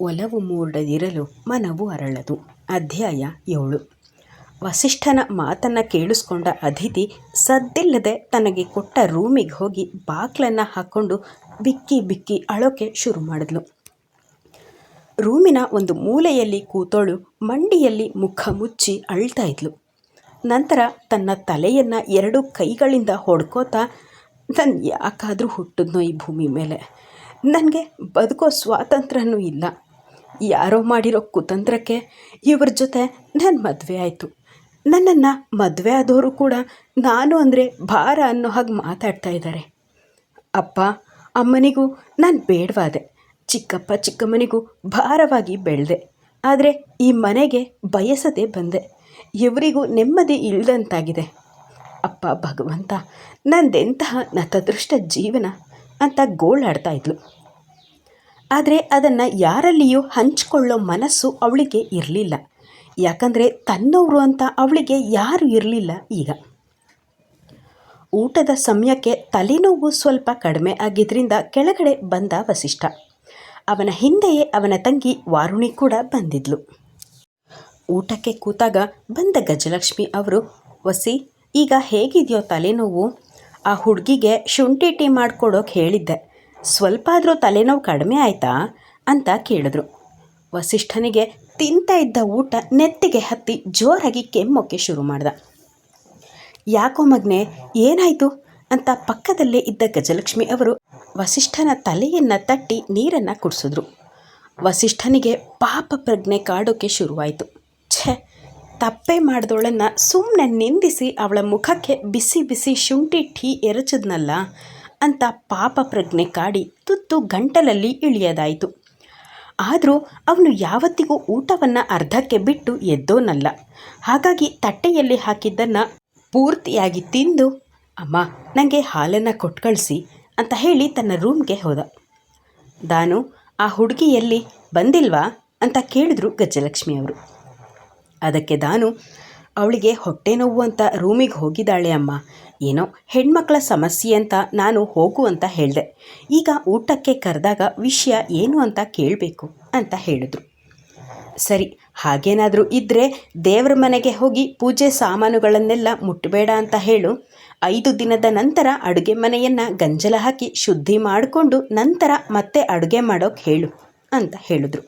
ಒಲವು ಮೂಡದಿರಲು ಮನವು ಅರಳದು. ಅಧ್ಯಾಯ ಏಳು. ವಸಿಷ್ಠನ ಮಾತನ್ನು ಕೇಳಿಸ್ಕೊಂಡ ಅತಿಥಿ ಸದ್ದಿಲ್ಲದೆ ತನಗೆ ಕೊಟ್ಟ ರೂಮಿಗೆ ಹೋಗಿ ಬಾಕ್ಲನ್ನು ಹಾಕ್ಕೊಂಡು ಬಿಕ್ಕಿ ಬಿಕ್ಕಿ ಅಳೋಕೆ ಶುರು ಮಾಡಿದ್ಲು. ರೂಮಿನ ಒಂದು ಮೂಲೆಯಲ್ಲಿ ಕೂತೋಳು ಮಂಡಿಯಲ್ಲಿ ಮುಖ ಮುಚ್ಚಿ ಅಳ್ತಾ ಇದ್ಲು. ನಂತರ ತನ್ನ ತಲೆಯನ್ನು ಎರಡು ಕೈಗಳಿಂದ ಹೊಡ್ಕೋತಾ, ನಾನು ಯಾಕಾದರೂ ಹುಟ್ಟಿದ್ನೋ ಈ ಭೂಮಿ ಮೇಲೆ? ನನಗೆ ಬದುಕೋ ಸ್ವಾತಂತ್ರ್ಯನೂ ಇಲ್ಲ. ಯಾರೋ ಮಾಡಿರೋ ಕುತಂತ್ರಕ್ಕೆ ಇವ್ರ ಜೊತೆ ನನ್ನ ಮದುವೆ ಆಯಿತು. ನನ್ನನ್ನು ಮದುವೆ ಆದವರು ಕೂಡ ನಾನು ಅಂದರೆ ಭಾರ ಅನ್ನೋ ಹಾಗೆ ಮಾತಾಡ್ತಾ ಇದ್ದಾರೆ ಅಪ್ಪ, ಅಮ್ಮನಿಗೂ ನಾನು ಬೇಡವಾದೆ. ಚಿಕ್ಕಪ್ಪ, ಚಿಕ್ಕಮ್ಮನಿಗೂ ಭಾರವಾಗಿ ಬೆಳೆದೆ. ಆದರೆ ಈ ಮನೆಗೆ ಬಯಸದೆ ಬಂದೆ. ಇವರಿಗೂ ನೆಮ್ಮದಿ ಇಲ್ಲದಂತಾಗಿದೆ ಅಪ್ಪ, ಭಗವಂತ, ನಂದೆಂತಹ ನತದೃಷ್ಟ ಜೀವನ ಅಂತ ಗೋಳಾಡ್ತಾ ಇದ್ಲು. ಆದರೆ ಅದನ್ನು ಯಾರಲ್ಲಿಯೂ ಹಂಚಿಕೊಳ್ಳೋ ಮನಸ್ಸು ಅವಳಿಗೆ ಇರಲಿಲ್ಲ. ಯಾಕಂದರೆ ತನ್ನವರು ಅಂತ ಅವಳಿಗೆ ಯಾರು ಇರಲಿಲ್ಲ ಈಗ. ಊಟದ ಸಮಯಕ್ಕೆ ತಲೆನೋವು ಸ್ವಲ್ಪ ಕಡಿಮೆ ಆಗಿದ್ದರಿಂದ ಕೆಳಗಡೆ ಬಂದ ವಸಿಷ್ಠ. ಅವನ ಹಿಂದೆಯೇ ಅವನ ತಂಗಿ ವಾರುಣಿ ಕೂಡ ಬಂದಿದ್ಲು. ಊಟಕ್ಕೆ ಕೂತಾಗ ಬಂದ ಗಜಲಕ್ಷ್ಮಿ ಅವರು, ವಸಿ, ಈಗ ಹೇಗಿದೆಯೋ ತಲೆನೋವು? ಆ ಹುಡುಗಿಗೆ ಶುಂಠಿ ಟೀ ಮಾಡಿಕೊಡೋಕೆ ಹೇಳಿದ್ದೆ. ಸ್ವಲ್ಪ ಆದರೂ ತಲೆನೋವು ಕಡಿಮೆ ಆಯಿತಾ ಅಂತ ಕೇಳಿದ್ರು. ವಸಿಷ್ಠನಿಗೆ ತಿಂತ ಇದ್ದ ಊಟ ನೆತ್ತಿಗೆ ಹತ್ತಿ ಜೋರಾಗಿ ಕೆಮ್ಮೋಕ್ಕೆ ಶುರು ಮಾಡ್ದ. ಯಾಕೋ ಮಗ್ನೆ, ಏನಾಯಿತು? ಅಂತ ಪಕ್ಕದಲ್ಲೇ ಇದ್ದ ಗಜಲಕ್ಷ್ಮಿ ಅವರು ವಸಿಷ್ಠನ ತಲೆಯನ್ನು ತಟ್ಟಿ ನೀರನ್ನು ಕುಡಿಸಿದ್ರು. ವಸಿಷ್ಠನಿಗೆ ಪಾಪ ಪ್ರಜ್ಞೆ ಕಾಡೋಕ್ಕೆ ಶುರುವಾಯಿತು. ಛೆ, ತಪ್ಪೆ ಮಾಡಿದವಳನ್ನು ಸುಮ್ಮನೆ ನಿಂದಿಸಿ ಅವಳ ಮುಖಕ್ಕೆ ಬಿಸಿ ಬಿಸಿ ಶುಂಠಿ ಟೀ ಎರಚಿದ್ನಲ್ಲ ಅಂತ ಪಾಪ ಪ್ರಜ್ಞೆ ಕಾಡಿ ತುತ್ತು ಗಂಟಲಲ್ಲಿ ಇಳಿಯದಾಯಿತು. ಆದರೂ ಅವನು ಯಾವತ್ತಿಗೂ ಊಟವನ್ನು ಅರ್ಧಕ್ಕೆ ಬಿಟ್ಟು ಎದ್ದೋನಲ್ಲ. ಹಾಗಾಗಿ ತಟ್ಟೆಯಲ್ಲಿ ಹಾಕಿದ್ದನ್ನು ಪೂರ್ತಿಯಾಗಿ ತಿಂದು, ಅಮ್ಮ ನನಗೆ ಹಾಲನ್ನು ಕೊಟ್ಟು ಕಳಿಸಿ ಅಂತ ಹೇಳಿ ತನ್ನ ರೂಮ್ಗೆ ಹೋದ. ದಾನು, ಆ ಹುಡುಗಿಯಲ್ಲಿ ಬಂದಿಲ್ವಾ? ಅಂತ ಕೇಳಿದ್ರು ಗಜಲಕ್ಷ್ಮಿಯವರು ಅದಕ್ಕೆ ದಾನು ಅವಳಿಗೆ ಹೊಟ್ಟೆ ನೋವು ಅಂತ ರೂಮಿಗೆ ಹೋಗಿದ್ದಾಳೆ ಅಮ್ಮ. ಏನೋ ಹೆಣ್ಮಕ್ಳ ಸಮಸ್ಯೆ ಅಂತ ನಾನು ಹೋಗು ಅಂತ ಹೇಳಿದೆ. ಈಗ ಊಟಕ್ಕೆ ಕರೆದಾಗ ವಿಷಯ ಏನು ಅಂತ ಕೇಳಬೇಕು ಅಂತ ಹೇಳಿದ್ರು. ಸರಿ, ಹಾಗೇನಾದರೂ ಇದ್ದರೆ ದೇವ್ರ ಮನೆಗೆ ಹೋಗಿ ಪೂಜೆ ಸಾಮಾನುಗಳನ್ನೆಲ್ಲ ಮುಟ್ಟಬೇಡ ಅಂತ ಹೇಳು. ಐದು ದಿನದ ನಂತರ ಅಡುಗೆ ಮನೆಯನ್ನು ಗಂಜಲ ಹಾಕಿ ಶುದ್ಧಿ ಮಾಡಿಕೊಂಡು ನಂತರ ಮತ್ತೆ ಅಡುಗೆ ಮಾಡೋಕ್ಕೆ ಹೇಳು ಅಂತ ಹೇಳಿದ್ರು.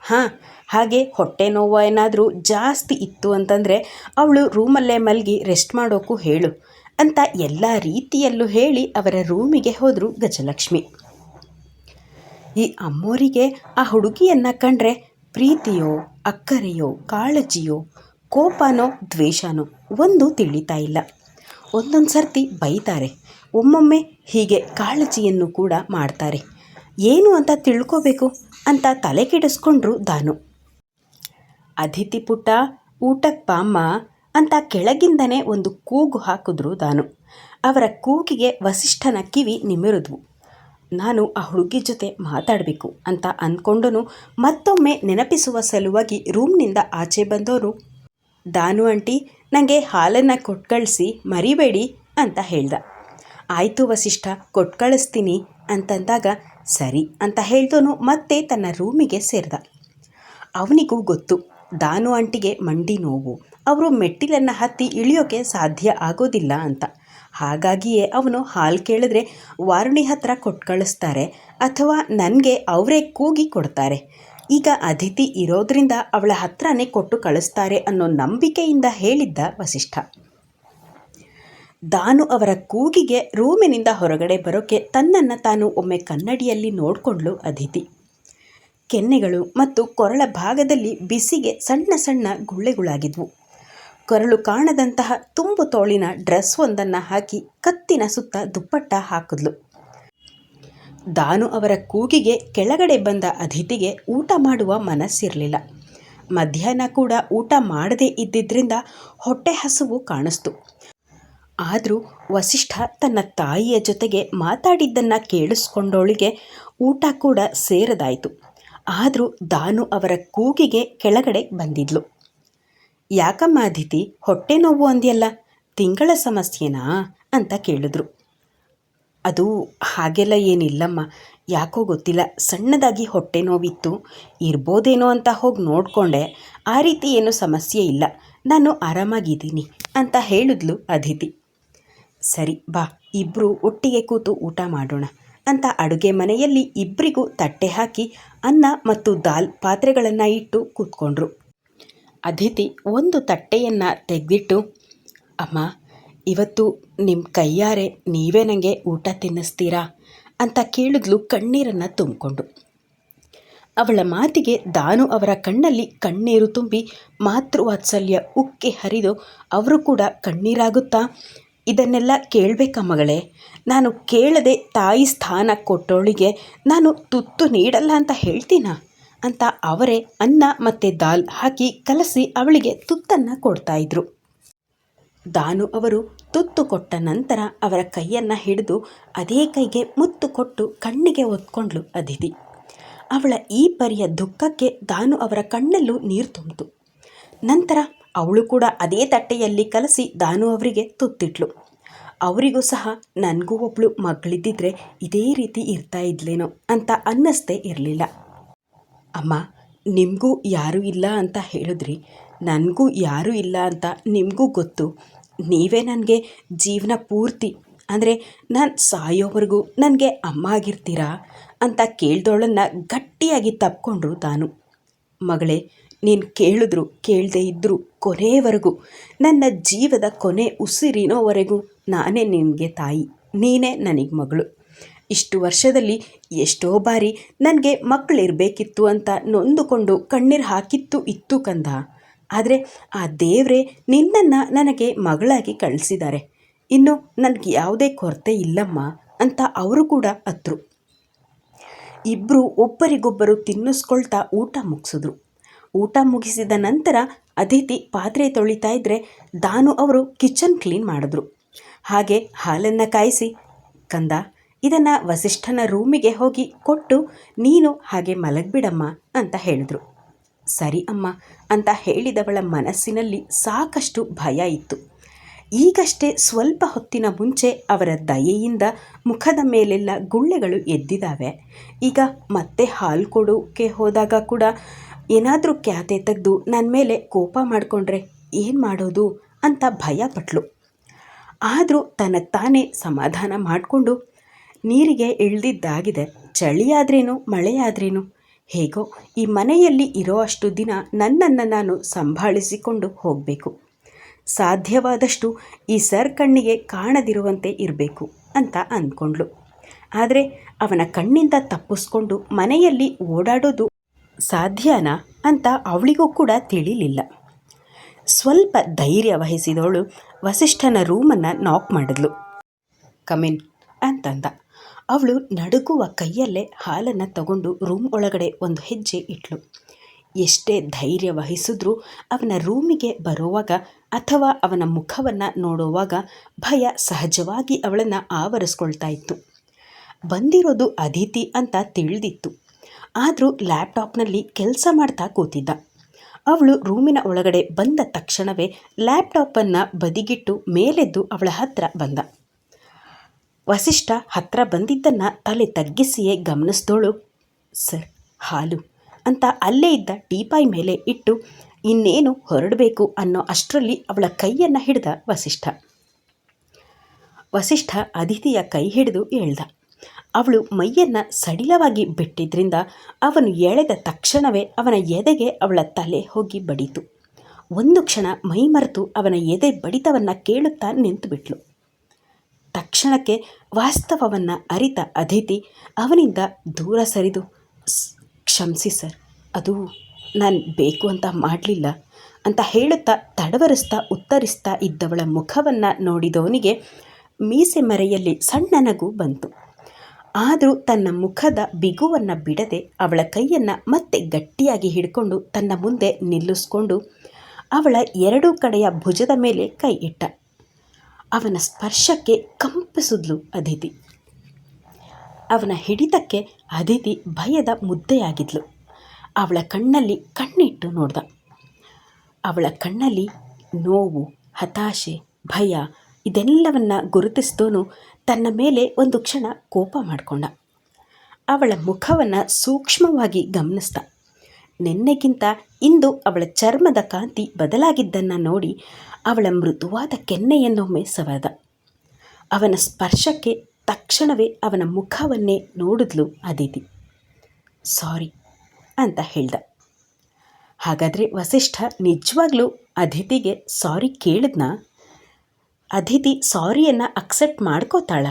ಹಾಂ ಹಾಗೆ ಹೊಟ್ಟೆ ನೋವು ಏನಾದರೂ ಜಾಸ್ತಿ ಇತ್ತು ಅಂತಂದರೆ ಅವಳು ರೂಮಲ್ಲೇ ಮಲಗಿ ರೆಸ್ಟ್ ಮಾಡೋಕ್ಕೂ ಹೇಳು ಅಂತ ಎಲ್ಲ ರೀತಿಯಲ್ಲೂ ಹೇಳಿ ಅವರ ರೂಮಿಗೆ ಹೋದರು ಗಜಲಕ್ಷ್ಮಿ. ಈ ಅಮ್ಮೋರಿಗೆ ಆ ಹುಡುಗಿಯನ್ನು ಕಂಡ್ರೆ ಪ್ರೀತಿಯೋ, ಅಕ್ಕರೆಯೋ, ಕಾಳಜಿಯೋ, ಕೋಪನೋ, ದ್ವೇಷನೋ ಒಂದು ತಿಳಿತಾ ಇಲ್ಲ. ಒಂದೊಂದು ಸರ್ತಿ ಬೈತಾರೆ, ಒಮ್ಮೊಮ್ಮೆ ಹೀಗೆ ಕಾಳಜಿಯನ್ನು ಕೂಡ ಮಾಡ್ತಾರೆ. ಏನು ಅಂತ ತಿಳ್ಕೋಬೇಕು ಅಂತ ತಲೆ ಕೆಡಿಸ್ಕೊಂಡ್ರು ದಾನು. ಅದಿತಿ ಪುಟ್ಟ ಊಟಕ್ಕೆ ಬಾಮ್ಮ ಅಂತ ಕೆಳಗಿಂದನೇ ಒಂದು ಕೂಗು ಹಾಕಿದ್ರು ದಾನು. ಅವರ ಕೂಗಿಗೆ ವಸಿಷ್ಠನ ಕಿವಿ ನಿಮಿರಿದ್ವು. ನಾನು ಆ ಹುಡುಗಿ ಜೊತೆ ಮಾತಾಡಬೇಕು ಅಂತ ಅಂದ್ಕೊಂಡನು ಮತ್ತೊಮ್ಮೆ ನೆನಪಿಸುವ ಸಲುವಾಗಿ ರೂಮ್ನಿಂದ ಆಚೆ ಬಂದವರು ದಾನು ಆಂಟಿ ನನಗೆ ಹಾಲನ್ನು ಕೊಟ್ಕಳಿಸಿ ಮರಿಬೇಡಿ ಅಂತ ಹೇಳ್ದ. ಆಯಿತು ವಸಿಷ್ಠ, ಕೊಟ್ಕಳಿಸ್ತೀನಿ ಅಂತಂದಾಗ ಸರಿ ಅಂತ ಹೇಳ್ದವನು ಮತ್ತೆ ತನ್ನ ರೂಮಿಗೆ ಸೇರಿದ. ಅವನಿಗೂ ಗೊತ್ತು ದಾನು ಆಂಟಿಗೆ ಮಂಡಿ ನೋವು. ಅವರು ಮೆಟ್ಟಿಲನ್ನು ಹತ್ತಿ ಇಳಿಯೋಕೆ ಸಾಧ್ಯ ಆಗೋದಿಲ್ಲ ಅಂತ. ಹಾಗಾಗಿಯೇ ಅವನು ಹಾಲು ಕೇಳಿದ್ರೆ, ವಾರುಣಿ ಹತ್ರ ಕೊಟ್ಟು ಕಳಿಸ್ತಾರೆ, ಅಥವಾ ನನಗೆ ಅವರೇ ಕೂಗಿ ಕೊಡ್ತಾರೆ. ಈಗ ಅತಿಥಿ ಇರೋದ್ರಿಂದ ಅವಳ ಹತ್ರನೇ ಕೊಟ್ಟು ಕಳಿಸ್ತಾರೆ ಅನ್ನೋ ನಂಬಿಕೆಯಿಂದ ಹೇಳಿದ್ದ ವಸಿಷ್ಠ. ದಾನು ಅವರ ಕೂಗಿಗೆ ರೂಮಿನಿಂದ ಹೊರಗಡೆ ಬರೋಕ್ಕೆ ತನ್ನನ್ನು ತಾನು ಒಮ್ಮೆ ಕನ್ನಡಿಯಲ್ಲಿ ನೋಡಿಕೊಂಡ್ಲು ಅದಿತಿ ಕೆನ್ನೆಗಳು ಮತ್ತು ಕೊರಳ ಭಾಗದಲ್ಲಿ ಬಿಸಿಗೆ ಸಣ್ಣ ಸಣ್ಣ ಗುಳ್ಳೆಗಳಾಗಿದ್ವು. ಕೊರಳು ಕಾಣದಂತಹ ತುಂಬು ತೋಳಿನ ಡ್ರೆಸ್ ಒಂದನ್ನು ಹಾಕಿ ಕತ್ತಿನ ಸುತ್ತ ದುಪ್ಪಟ್ಟ ಹಾಕಿದ್ಲು. ದಾನು ಅವರ ಕೂಗಿಗೆ ಕೆಳಗಡೆ ಬಂದ ಅತಿಥಿಗೆ ಊಟ ಮಾಡುವ ಮನಸ್ಸಿರಲಿಲ್ಲ. ಮಧ್ಯಾಹ್ನ ಕೂಡ ಊಟ ಮಾಡದೇ ಇದ್ದಿದ್ದರಿಂದ ಹೊಟ್ಟೆ ಹಸುವು ಕಾಣಿಸ್ತು. ಆದರೂ ವಸಿಷ್ಠ ತನ್ನ ತಾಯಿಯ ಜೊತೆಗೆ ಮಾತಾಡಿದ್ದನ್ನು ಕೇಳಿಸ್ಕೊಂಡವಳಿಗೆ ಊಟ ಕೂಡ ಸೇರದಾಯಿತು. ಆದರೂ ದಾನು ಅವರ ಕೂಗಿಗೆ ಕೆಳಗಡೆ ಬಂದಿದ್ಲು. ಯಾಕಮ್ಮ ಅದಿತಿ, ಹೊಟ್ಟೆ ನೋವು ಅಂದ್ಯಲ್ಲ, ತಿಂಗಳ ಸಮಸ್ಯೆನಾ? ಅಂತ ಕೇಳಿದ್ರು. ಅದು ಹಾಗೆಲ್ಲ ಏನಿಲ್ಲಮ್ಮ, ಯಾಕೋ ಗೊತ್ತಿಲ್ಲ. ಸಣ್ಣದಾಗಿ ಹೊಟ್ಟೆ ನೋವಿತ್ತು. ಇರ್ಬೋದೇನೋ ಅಂತ ಹೋಗಿ ನೋಡಿಕೊಂಡೆ. ಆ ರೀತಿ ಏನೂ ಸಮಸ್ಯೆ ಇಲ್ಲ. ನಾನು ಆರಾಮಾಗಿದ್ದೀನಿ ಅಂತ ಹೇಳಿದ್ಲು ಅದಿತಿ. ಸರಿ, ಬಾ ಇಬ್ಬರು ಒಟ್ಟಿಗೆ ಕೂತು ಊಟ ಮಾಡೋಣ. ಅಂತ ಅಡುಗೆ ಮನೆಯಲ್ಲಿ ಇಬ್ಬರಿಗೂ ತಟ್ಟೆ ಹಾಕಿ ಅನ್ನ ಮತ್ತು ದಾಲ್ ಪಾತ್ರೆಗಳನ್ನು ಇಟ್ಟು ಕೂತ್ಕೊಂಡ್ರು. ಅದಿತಿ ಒಂದು ತಟ್ಟೆಯನ್ನು ತೆಗೆದಿಟ್ಟು, ಅಮ್ಮ, ಇವತ್ತು ನಿಮ್ಮ ಕೈಯಾರೆ ನೀವೇ ನನಗೆ ಊಟ ತಿನ್ನಿಸ್ತೀರಾ? ಅಂತ ಕೇಳಿದ್ಲು ಕಣ್ಣೀರನ್ನು ತುಂಬಿಕೊಂಡು. ಅವಳ ಮಾತಿಗೆ ದಾನು ಅವರ ಕಣ್ಣಲ್ಲಿ ಕಣ್ಣೀರು ತುಂಬಿ ಮಾತೃವಾತ್ಸಲ್ಯ ಉಕ್ಕಿ ಹರಿದು, ಅವರು ಕೂಡ ಕಣ್ಣೀರಾಗುತ್ತಾ? ಇದನ್ನೆಲ್ಲ ಕೇಳಬೇಕಾ ಮಗಳೇ? ನಾನು ಕೇಳದೆ ತಾಯಿ ಸ್ಥಾನ ಕೊಟ್ಟೋಳಿಗೆ ನಾನು ತುತ್ತು ನೀಡಲ್ಲ ಅಂತ ಹೇಳ್ತೀನಾ? ಅಂತ ಅವರೇ ಅನ್ನ ಮತ್ತು ದಾಲ್ ಹಾಕಿ ಕಲಸಿ ಅವಳಿಗೆ ತುತ್ತನ್ನು ಕೊಡ್ತಾಯಿದ್ರು ದಾನು ಅವರು ತುತ್ತು ಕೊಟ್ಟ ನಂತರ ಅವರ ಕೈಯನ್ನು ಹಿಡಿದು ಅದೇ ಕೈಗೆ ಮುತ್ತು ಕೊಟ್ಟು ಕಣ್ಣಿಗೆ ಒತ್ಕೊಂಡ್ಳು ಅದಿತಿ. ಅವಳ ಈ ಪರಿಯ ದುಃಖಕ್ಕೆ ದಾನು ಅವರ ಕಣ್ಣಲ್ಲೂ ನೀರು ತುಂಬಿತು. ನಂತರ ಅವಳು ಕೂಡ ಅದೇ ತಟ್ಟೆಯಲ್ಲಿ ಕಲಸಿ ದಾನು ಅವರಿಗೆ ತುತ್ತಿಟ್ಲು. ಅವರಿಗೂ ಸಹ ನನಗೂ ಒಬ್ಬಳು ಮಗಳಿದ್ದಿದ್ರೆ ಇದೇ ರೀತಿ ಇರ್ತಾ ಇದ್ಲೇನೋ ಅಂತ ಅನ್ನಿಸ್ತೇ ಇರಲಿಲ್ಲ. ಅಮ್ಮ, ನಿಮಗೂ ಯಾರೂ ಇಲ್ಲ ಅಂತ ಹೇಳಿದ್ರಿ. ನನಗೂ ಯಾರೂ ಇಲ್ಲ ಅಂತ ನಿಮಗೂ ಗೊತ್ತು. ನೀವೇ ನನಗೆ ಜೀವನ ಪೂರ್ತಿ, ಅಂದರೆ ನಾನು ಸಾಯೋವರೆಗೂ ನನಗೆ ಅಮ್ಮ ಆಗಿರ್ತೀರಾ ಅಂತ ಕೇಳ್ದೋಳನ್ನು ಗಟ್ಟಿಯಾಗಿ ತಪ್ಕೊಂಡ್ರು ತಾನು. ಮಗಳೇ ನೀನು ಕೇಳಿದ್ರು, ಕೇಳದೇ ಇದ್ದರು ಕೊನೆಯವರೆಗೂ ನನ್ನ ಜೀವದ ಕೊನೆ ಉಸಿರಿನೋವರೆಗೂ ನಾನೇ ನಿನಗೆ ತಾಯಿ, ನೀನೇ ನನಗೆ ಮಗಳು. ಇಷ್ಟು ವರ್ಷದಲ್ಲಿ ಎಷ್ಟೋ ಬಾರಿ ನನಗೆ ಮಕ್ಕಳಿರಬೇಕಿತ್ತು ಅಂತ ನೊಂದುಕೊಂಡು ಕಣ್ಣೀರು ಹಾಕಿತ್ತು ಇತ್ತು ಕಂದ. ಆದರೆ ಆ ದೇವರೇ ನಿನ್ನನ್ನು ನನಗೆ ಮಗಳಾಗಿ ಕಳಿಸಿದ್ದಾರೆ ಇನ್ನು ನನಗೆ ಯಾವುದೇ ಕೊರತೆ ಇಲ್ಲಮ್ಮ ಅಂತ ಅವರು ಕೂಡ ಅತ್ರು. ಇಬ್ಬರು ಒಬ್ಬರಿಗೊಬ್ಬರು ತಿನ್ನಿಸ್ಕೊಳ್ತಾ ಊಟ ಮುಗಿಸಿದ್ರು. ಊಟ ಮುಗಿಸಿದ ನಂತರ ಅದಿತಿ ಪಾತ್ರೆ ತೊಳಿತಾ ಇದ್ದರೆ ದಾನು ಅವರು ಕಿಚನ್ ಕ್ಲೀನ್ ಮಾಡಿದ್ರು. ಹಾಗೆ ಹಾಲನ್ನು ಕಾಯಿಸಿ, ಕಂದ, ಇದನ್ನು ವಸಿಷ್ಠನ ರೂಮಿಗೆ ಹೋಗಿ ಕೊಟ್ಟು ನೀನು ಹಾಗೆ ಮಲಗಿಬಿಡಮ್ಮ ಅಂತ ಹೇಳಿದ್ರು. ಸರಿ ಅಮ್ಮ ಅಂತ ಹೇಳಿದವಳ ಮನಸ್ಸಿನಲ್ಲಿ ಸಾಕಷ್ಟು ಭಯ ಇತ್ತು. ಈಗಷ್ಟೇ ಸ್ವಲ್ಪ ಹೊತ್ತಿನ ಮುಂಚೆ ಅವರ ದಯೆಯಿಂದ ಮುಖದ ಮೇಲೆಲ್ಲ ಗುಳ್ಳೆಗಳು ಎದ್ದಿದ್ದಾವೆ ಈಗ ಮತ್ತೆ ಹಾಲು ಕೊಡೋಕ್ಕೆ ಹೋದಾಗ ಕೂಡ ಏನಾದರೂ ಕ್ಯಾತೆ ತೆಗೆದು ನನ್ನ ಮೇಲೆ ಕೋಪ ಮಾಡಿಕೊಂಡ್ರೆ ಏನು ಮಾಡೋದು ಅಂತ ಭಯ ಪಟ್ಲು. ಆದರೂ ತನ್ನ ತಾನೇ ಸಮಾಧಾನ ಮಾಡಿಕೊಂಡು ನೀರಿಗೆ ಇಳ್ದಿದ್ದಾಗಿದೆ. ಚಳಿಯಾದ್ರೇನು, ಮಳೆಯಾದ್ರೇನು, ಹೇಗೋ ಈ ಮನೆಯಲ್ಲಿ ಇರೋ ಅಷ್ಟು ದಿನ ನನ್ನನ್ನು ನಾನು ಸಂಭಾಳಿಸಿಕೊಂಡು ಹೋಗಬೇಕು. ಸಾಧ್ಯವಾದಷ್ಟು ಈ ಸರ್ ಕಣ್ಣಿಗೆ ಕಾಣದಿರುವಂತೆ ಇರಬೇಕು ಅಂತ ಅಂದ್ಕೊಂಡ್ಳು. ಆದರೆ ಅವನ ಕಣ್ಣಿಂದ ತಪ್ಪಿಸ್ಕೊಂಡು ಮನೆಯಲ್ಲಿ ಓಡಾಡೋದು ಸಾಧ್ಯನಾ ಅಂತ ಅವಳಿಗೂ ಕೂಡ ತಿಳಿಲಿಲ್ಲ. ಸ್ವಲ್ಪ ಧೈರ್ಯ ವಹಿಸಿದವಳು ವಸಿಷ್ಠನ ರೂಮನ್ನು ನಾಕ್ ಮಾಡಿದ್ಲು. ಕಮಿನ್ ಅಂತಂದ. ಅವಳು ನಡುಗುವ ಕೈಯಲ್ಲೇ ಹಾಲನ್ನು ತಗೊಂಡು ರೂಮ್ ಒಳಗಡೆ ಒಂದು ಹೆಜ್ಜೆ ಇಟ್ಲು. ಎಷ್ಟೇ ಧೈರ್ಯ ವಹಿಸಿದ್ರೂ ಅವನ ರೂಮಿಗೆ ಬರುವಾಗ ಅಥವಾ ಅವನ ಮುಖವನ್ನು ನೋಡುವಾಗ ಭಯ ಸಹಜವಾಗಿ ಅವಳನ್ನು ಆವರಿಸ್ಕೊಳ್ತಾ ಇತ್ತು. ಬಂದಿರೋದು ಅದಿತಿ ಅಂತ ತಿಳಿದಿತ್ತು. ಆದರೂ ಲ್ಯಾಪ್ಟಾಪ್ನಲ್ಲಿ ಕೆಲಸ ಮಾಡ್ತಾ ಕೂತಿದ್ದ. ಅವಳು ರೂಮಿನ ಒಳಗಡೆ ಬಂದ ತಕ್ಷಣವೇ ಲ್ಯಾಪ್ಟಾಪನ್ನು ಬದಿಗಿಟ್ಟು ಮೇಲೆದ್ದು ಅವಳ ಹತ್ರ ಬಂದ. ವಸಿಷ್ಠ ಹತ್ರ ಬಂದಿದ್ದನ್ನು ತಲೆ ತಗ್ಗಿಸಿಯೇ ಗಮನಿಸ್ದೋಳು, ಸರ್, ಹಾಲು ಅಂತ ಅಲ್ಲೇ ಇದ್ದ ಟೀಪಾಯ್ ಮೇಲೆ ಇಟ್ಟು, ಇನ್ನೇನು ಹೊರಡಬೇಕು ಅನ್ನೋ ಅಷ್ಟರಲ್ಲಿ ಅವಳ ಕೈಯನ್ನು ಹಿಡಿದ ವಸಿಷ್ಠ. ವಸಿಷ್ಠ ಅದಿತಿಯ ಕೈ ಹಿಡಿದು ಹೇಳ್ದ ಅವಳು ಮೈಯನ್ನು ಸಡಿಲವಾಗಿ ಬಿಟ್ಟಿದ್ದರಿಂದ ಅವನು ಎಳೆದ ತಕ್ಷಣವೇ ಅವನ ಎದೆಗೆ ಅವಳ ತಲೆ ಹೋಗಿ ಬಡಿತು. ಒಂದು ಕ್ಷಣ ಮೈ ಮರೆತು ಅವನ ಎದೆ ಬಡಿತವನ್ನು ಕೇಳುತ್ತಾ ನಿಂತುಬಿಟ್ಲು. ತಕ್ಷಣಕ್ಕೆ ವಾಸ್ತವವನ್ನು ಅರಿತ ಅದಿತಿ ಅವನಿಂದ ದೂರ ಸರಿದು ಕ್ಷಮಿಸಿ ಸರ್, ಅದು ನಾನು ಬೇಕು ಅಂತ ಮಾಡಲಿಲ್ಲ ಅಂತ ಹೇಳುತ್ತಾ ತಡವರಿಸ್ತಾ ಉತ್ತರಿಸ್ತಾ ಇದ್ದವಳ ಮುಖವನ್ನು ನೋಡಿದವನಿಗೆ ಮೀಸೆ ಮರೆಯಲ್ಲಿ ಸಣ್ಣ ನಗು ಬಂತು. ಆದರೂ ತನ್ನ ಮುಖದ ಬಿಗುವನ್ನು ಬಿಡದೆ ಅವಳ ಕೈಯನ್ನು ಮತ್ತೆ ಗಟ್ಟಿಯಾಗಿ ಹಿಡ್ಕೊಂಡು ತನ್ನ ಮುಂದೆ ನಿಲ್ಲಿಸ್ಕೊಂಡು ಅವಳ ಎರಡೂ ಕಡೆಯ ಭುಜದ ಮೇಲೆ ಕೈ ಇಟ್ಟ. ಅವನ ಸ್ಪರ್ಶಕ್ಕೆ ಕಂಪಿಸಿದ್ಲು ಅದಿತಿ. ಅವನ ಹಿಡಿತಕ್ಕೆ ಅದಿತಿ ಭಯದ ಮುದ್ದೆಯಾಗಿದ್ಲು. ಅವಳ ಕಣ್ಣಲ್ಲಿ ಕಣ್ಣಿಟ್ಟು ನೋಡ್ದ. ಅವಳ ಕಣ್ಣಲ್ಲಿ ನೋವು, ಹತಾಶೆ, ಭಯ ಇದೆಲ್ಲವನ್ನ ಗುರುತಿಸ್ತೋನು ತನ್ನ ಮೇಲೆ ಒಂದು ಕ್ಷಣ ಕೋಪ ಮಾಡಿಕೊಂಡ. ಅವಳ ಮುಖವನ್ನು ಸೂಕ್ಷ್ಮವಾಗಿ ಗಮನಿಸ್ದ. ನಿನ್ನೆಗಿಂತ ಇಂದು ಅವಳ ಚರ್ಮದ ಕಾಂತಿ ಬದಲಾಗಿದ್ದನ್ನು ನೋಡಿ ಅವಳ ಮೃದುವಾದ ಕೆನ್ನೆಯನ್ನೊಮ್ಮೆ ಸವದ ಅವನ ಸ್ಪರ್ಶಕ್ಕೆ ತಕ್ಷಣವೇ ಅವನ ಮುಖವನ್ನೇ ನೋಡಿದ್ಲು ಅದಿತಿ. ಸಾರಿ ಅಂತ ಹೇಳ್ದ. ಹಾಗಾದರೆ ವಸಿಷ್ಠ ನಿಜವಾಗ್ಲೂ ಅದಿತಿಗೆ ಸಾರಿ ಕೇಳಿದ್ನ? ಅದಿತಿ ಸಾರಿಯನ್ನು ಅಕ್ಸೆಪ್ಟ್ ಮಾಡ್ಕೋತಾಳ.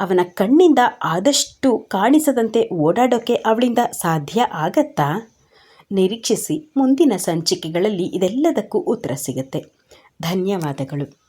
ಅವನ ಕಣ್ಣಿಂದ ಆದಷ್ಟು ಕಾಣಿಸದಂತೆ ಓಡಾಡೋಕ್ಕೆ ಅವಳಿಂದ ಸಾಧ್ಯ ಆಗತ್ತಾ? ನಿರೀಕ್ಷಿಸಿ ಮುಂದಿನ ಸಂಚಿಕೆಗಳಲ್ಲಿ ಇದೆಲ್ಲದಕ್ಕೂ ಉತ್ತರ ಸಿಗುತ್ತೆ. ಧನ್ಯವಾದಗಳು.